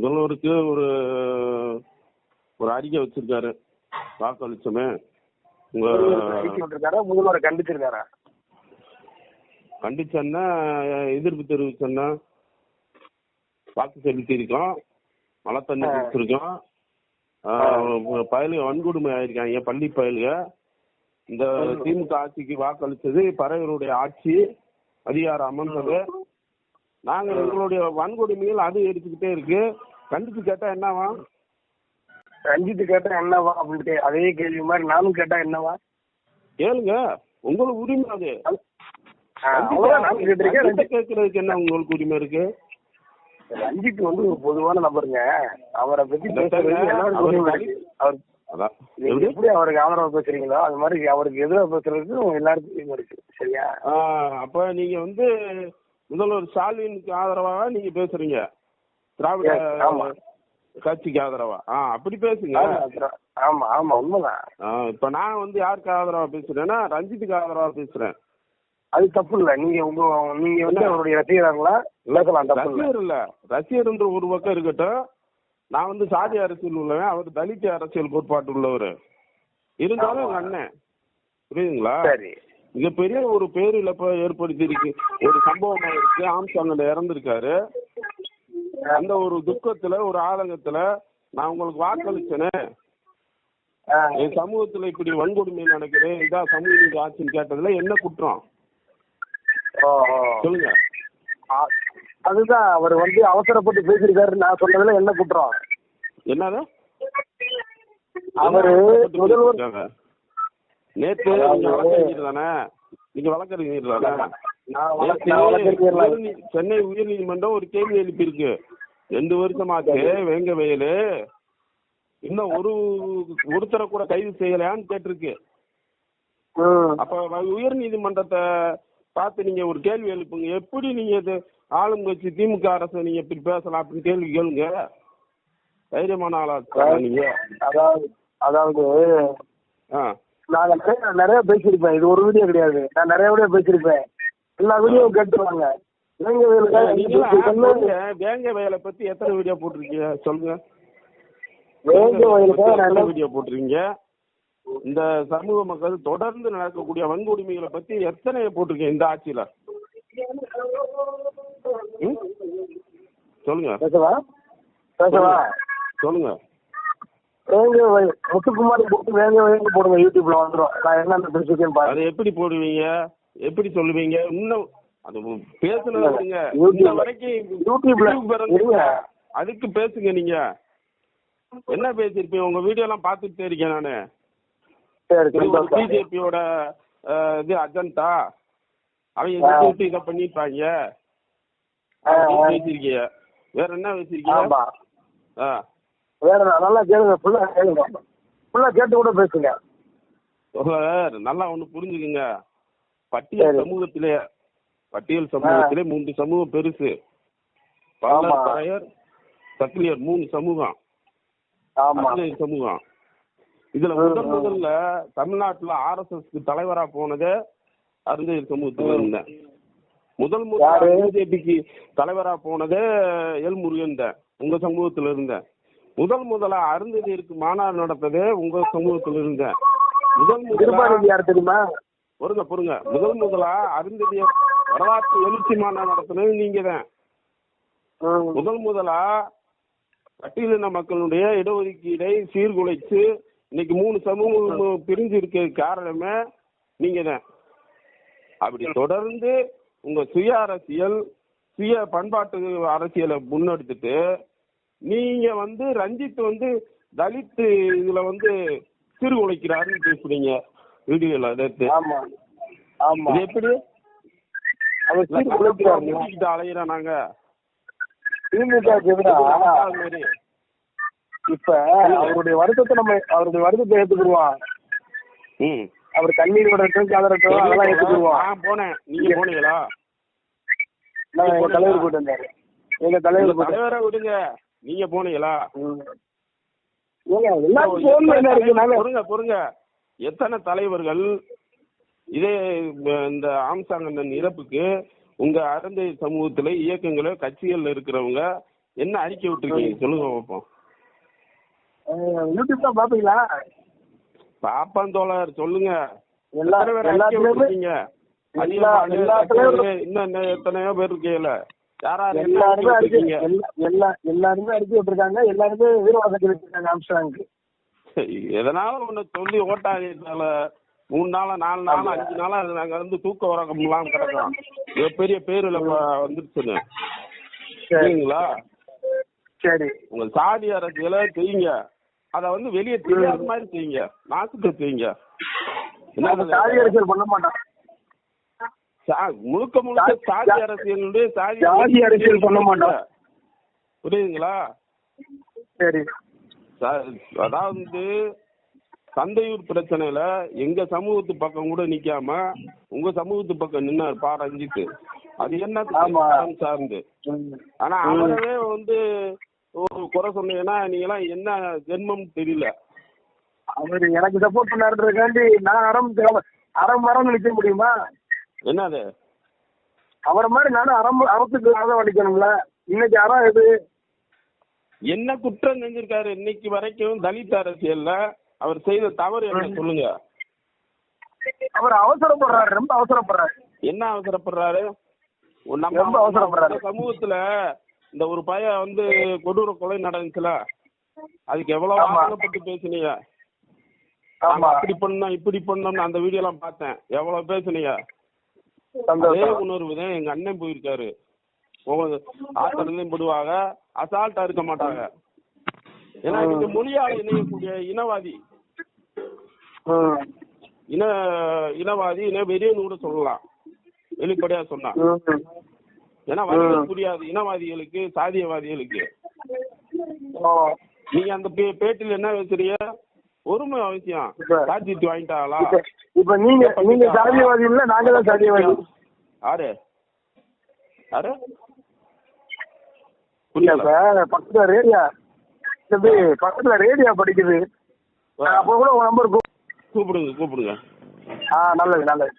முதல்வருக்கு ஒரு ஒரு அறிக்கை வச்சிருக்காரு. வாக்களிச்சோமே உங்க முதல்வரை கண்டிச்சிருக்காரா? கண்டிச்சன்னா எதிர்ப்பு தெரிவிச்சன்னா வாக்கு செலுத்தியிருக்கோம் மழை தண்ணி. கொடுத்துருக்கோம் பயலுக வன்கொடுமை ஆயிருக்காங்க. பள்ளி பயலுக. இந்த திமுக ஆட்சிக்கு வாக்களிச்சது பறவைகளுடைய ஆட்சி அதிகாரம் அமர்ந்தது நாங்க எங்களுடைய வன்கொடுமைகள் அது எடுத்துக்கிட்டே இருக்கு. கண்டிச்சு கேட்டா என்னவா? ரஞ்சித் கேட்டா என்னவா அப்படின்ட்டு அதே கேள்வி மாதிரி நானும் கேட்டா என்னவா? கேளுங்க. உங்களுக்கு உரிமை அது. ரஞ்சித்தை கேட்கறதுக்கு என்ன உங்களுக்கு உரிமை இருக்கு? ரஞ்சித் வந்து ஒரு பொதுவான நபருங்க. அவரை பத்தி அவர் எப்படி அவருக்கு ஆதரவா பேசுறீங்களோ அது மாதிரி அவருக்கு எதிராக பேசுறதுக்கு எல்லாருக்கும் உரிமை இருக்கு. சரியா? அப்ப நீங்க வந்து முதல்வர் ஸ்டாலினுக்கு ஆதரவாக நீங்க பேசுறீங்க. திராவிட. கட்சிக்கு ஆதரவா? ஆ அப்படி பேசுங்க. ஆமா, ஆமா உண்மைதான். இப்ப நான் வந்து யாருக்கு ஆதரவா பேசுறேன்னா ரஞ்சித்துக்கு ஆதரவா பேசுறேன். அது தப்பு இல்ல நீங்க உங்க நீங்க வந்து அவருடைய ரசிகராங்களா? பேசலாம் தப்பு ரசிகர் இல்ல. ரசிகர்ன்ற ஒரு பக்கம் இருக்கட்டும். நான் வந்து சாதி அரசியல் உள்ளவன் அவர் தலித் அரசியல் கோட்பாட்டு உள்ளவர். இருந்தாலும் எங்க அண்ணன். புரியுதுங்களா? சரி. மிகப்பெரிய ஒரு பேரிழப்பை ஏற்படுத்தி இருக்கு ஒரு சம்பவமா இருக்கு ஆம்சாங்கல இறந்திருக்காரு. அந்த ஒரு துக்கத்துல ஒரு ஆதங்கத்துல நான் உங்களுக்கு வாக்களிச்சேனே. என் சமூகத்துல இப்படி வன்கொடுமை நடக்குது இதான் சமூக ஆட்சின்னு கேட்டதுல என்ன குற்றம். சொல்லுங்க. அதுதான் அவர் வந்து அவசரப்பட்டு பேசியிருக்காரு நான் சொன்னதுல என்ன குற்றம்? என்னது? அவரு முதல்வர் நேத்து நீங்க வழக்கறிஞர் தானே? நீங்க வழக்கறிஞர் தானே? சென்னை உயர்நீதிமன்றம் ஒரு கேள்வி எழுப்பியிருக்கு. ரெண்டு வருஷமாச்சு வேங்க வயலு. இன்னும் ஒரு ஒருத்தரை கூட கைது செய்யலையான்னு கேட்டிருக்கு. அப்ப வ- உயர்நீதிமன்றத்தை பார்த்து நீங்க ஒரு கேள்வி எழுப்புங்க. எப்படி நீங்க இது ஆளும் கட்சி திமுக அரசு நீங்க இப்படி பேசலாம் அப்படின்னு கேள்வி கேளுங்க. தைரியமான ஆளா நீங்க. அதாவது அதாவது நாங்க நிறைய நிறைய பேசியிருப்பேன். இது ஒரு வீடியோ கிடையாது. நான் நிறைய வீடியோ பேசியிருப்பேன். எல்லா வீடியோவும் கேட்டுவாங்க என்ன வேங்க வயலை பத்தி எத்தனை வீடியோ போட்டிருக்கீங்க? சொல்லுங்க. வேங்க என்ன வீடியோ போட்டிருக்கீங்க? இந்த சமூக மக்கள் தொடர்ந்து நடக்கக்கூடிய வன்கொடுமைகளை பத்தி எத்தனை போட்டிருக்கீங்க இந்த ஆட்சியில? சொல்லுங்க. சொல்லுங்க. வேங்க வயல் முத்துக்குமாரி போட்டு வேங்க வயல் போடுங்க யூடியூப்ல வந்துடும் நான் என்னென்ன பேசியிருக்கேன்னு பாருங்க. அதை எப்படி போடுவீங்க? எப்படி சொல்லுவீங்க? இன்னும் அது பேசுனது விடுங்க. இன்ன வரைக்கும் யூடியூப்ல. அதுக்கு பேசுங்க நீங்க. என்ன பேசியிருப்பீங்க? உங்க வீடியோ எல்லாம் பார்த்துட்டே இருக்கேன் நானு. பிஜேபியோட இது அஜெண்டா அவங்க ஆ. இதை பண்ணிருப்பாங்க. பேசியிருக்கீங்க வேற என்ன ஆ. வேற? நல்லா கேளுங்க ஃபுல்லா கேளுங்க. ஃபுல்லா கேட்டு கூட பேசுங்க. நல்லா ஒண்ணு புரிஞ்சுக்குங்க. பட்டியல் சரி. பட்டியல் சமூகத்திலே மூன்று சமூகம் பெருசு. பறையர் சக்கிலியர் மூணு சமூகம். சமூகம். இதுல முதல். முதல்ல தமிழ்நாட்டுல ஆர்எஸ்எஸ் தலைவரா போனதே அருந்ததி சமூகத்துல இருந்தேன். முதல் முதல்ல யாரு? பிஜேபிக்கு தலைவரா போனதே எல் முருகன் உங்க சமூகத்துல இருந்தேன். முதல் முதலா அருந்ததியருக்கு மாநாடு நடத்ததே உங்க சமூகத்துல இருந்தேன். முதல் முதலா தெரியுமா? பொறுங்க பொறுங்க முதல் முதலா அருந்ததிய வரலாற்று எழுச்சி மாநாடு நடத்தினது நீங்க தான். முதல் முதலா பட்டியலின மக்களுடைய இடஒதுக்கீடை சீர்குலைச்சு இன்னைக்கு மூணு சமூகம் பிரிஞ்சு இருக்க காரணமே நீங்க தான் அப்படி தொடர்ந்து உங்க சுய அரசியல் சுய பண்பாட்டு அரசியலை முன்னெடுத்துட்டு நீங்க வந்து ரஞ்சித் வந்து தலித் இதுல வந்து சீர்குலைக்கிறாருன்னு பேசுறீங்க. வீடியோல இது எப்படி அவர் இல்ல, சீர் குலைக்கிறாரு முடிச்சுக்கிட்டு அலையிறோம் நாங்க. இப்ப அவருடைய வருத்தத்தை நம்ம அவருடைய வருத்தத்தை ஏத்துக்கிடுவான் ம். அவர் கண்ணீர் விடட்டும் கதறட்டும் அதெல்லாம் ஏத்துக்கிடுவான் நான் போனேன். நீங்க போனீங்களா? எங்க தலைவர் போயிட்டு வந்தாரு. எங்க தலைவர் தலைவரை விடுங்க. நீங்க போனீங்களா? பொறுங்க பொறுங்க. எத்தனை தலைவர்கள் இதே இந்த ஆம்சாங்கண்ணன் இறப்புக்கு உங்க அறந்தை சமூகத்துல இயக்கங்கள கட்சிகள்ல இருக்கிறவங்க என்ன அறிக்கை விட்டுருக்கீங்க? சொல்லுங்க பார்ப்போம் யூடியூப் தான் பாப்பீங்களா? பாப்பன் தோழர் சொல்லுங்க. இன்னும் எத்தனையோ பேர் இருக்கீங்கல்ல எல்லாருமே அடிச்சு விட்டுருக்கீங்க? எல்லா எல்லா எல்லாருமே வீரவாசம் எதனால ஒண்ணு சொல்லி ஓட்டாதீங்கனால மூணு நாளா நாலு நாளா அஞ்சு நாளா நாங்க வந்து தூக்க உறக்கம் இல்லாம கிடக்கிறோம். பெரிய பேருல ப- வந்துருச்சுங்க சரி. சரிங்களா சரி. உங்க சாதி அரசியலை செய்யுங்க. அத வந்து வெளியே தெரியாத மாதிரி செய்யுங்க. நாசுக்கு செய்யுங்க. சாதி அரசியல் பண்ண மாட்டோம். முழுக்க முழுக்க சாதி அரசியலுடைய சாதி ஜாதி அரசியல் பண்ண மாட்டோம். புரியுதுங்களா? சரி. அதாவது வந்து தந்தையூர் பிரச்சனையில எங்க சமூகத்து பக்கம் கூட நிக்காம உங்க சமூகத்து பக்கம் நின்னார் பா ரஞ்சித் அது என்ன. சார்ந்து. ஆனா. அவரவே வந்து ஒரு குறை சொன்னீங்கன்னா நீங்க எல்லாம் என்ன ஜென்மம் தெரியல. அவரு எனக்கு சப்போர்ட் பண்ணாருன்றதுக்காண்டி நான் அறம் அறம் மரம் நிக்க முடியுமா? என்னது? அவரை மாதிரி நானும் அறம் அறத்துக்கு ஆதரவு அளிக்கணும்ல இன்னைக்கு அறம் எது? என்ன குற்றம் செஞ்சிருக்காரு இன்னைக்கு வரைக்கும் தலித் அரசியல்ல. அவர் செய்த தவறு என்ன? சொல்லுங்க. அவர் அவசரப்படுறாரு ரொம்ப அவசரப்படுறாரு. என்ன அவசரப்படுறாரு? ரொம்ப அவசரப்படுறாரு. சமூகத்துல இந்த ஒரு பையன் வந்து கொடூர கொலை நடந்துச்சுல அதுக்கு எவ்வளவு ஆமா. ஆசைப்பட்டு பேசுனீங்க. அப்படி பண்ணோம் இப்படி பண்ணோம்னு அந்த வீடியோ எல்லாம் பார்த்தேன். எவ்வளவு பேசுனீங்க? அதே உணர்வு தான் எங்க அண்ணன் போயிருக்காரு. ஆத்திரத்தையும் போடுவாங்க அசால்ட்டா இருக்க மாட்டாங்க. ஏன்னா. இந்த மொழியால இணையக்கூடிய இனவாதி. இன இனவாதி இன வெறியன்னு கூட சொல்லலாம். வெளிப்படையா சொன்னா. ஏன்னா வரிகள் புரியாது. இனவாதிகளுக்கு சாதியவாதிகளுக்கு. நீங்க அந்த பேட்டில என்ன பேசுறீங்க ஒருமை அவசியம். சாட்சிட்டு வாங்கிட்டாங்களா? இப்ப- நீங்க நீங்க சாதியவாதி இல்ல நாங்க தான் சாதியவாதி. யாரு? யாரு? புரியல. பக்கத்துல ரேடியா. பக்கத்துல ரேடியா படிக்குது. அப்போ கூட உங்க நம்பர் கூப்பிடுங்க கூப்பிடுங்க. ஆ நல்லது நல்லது.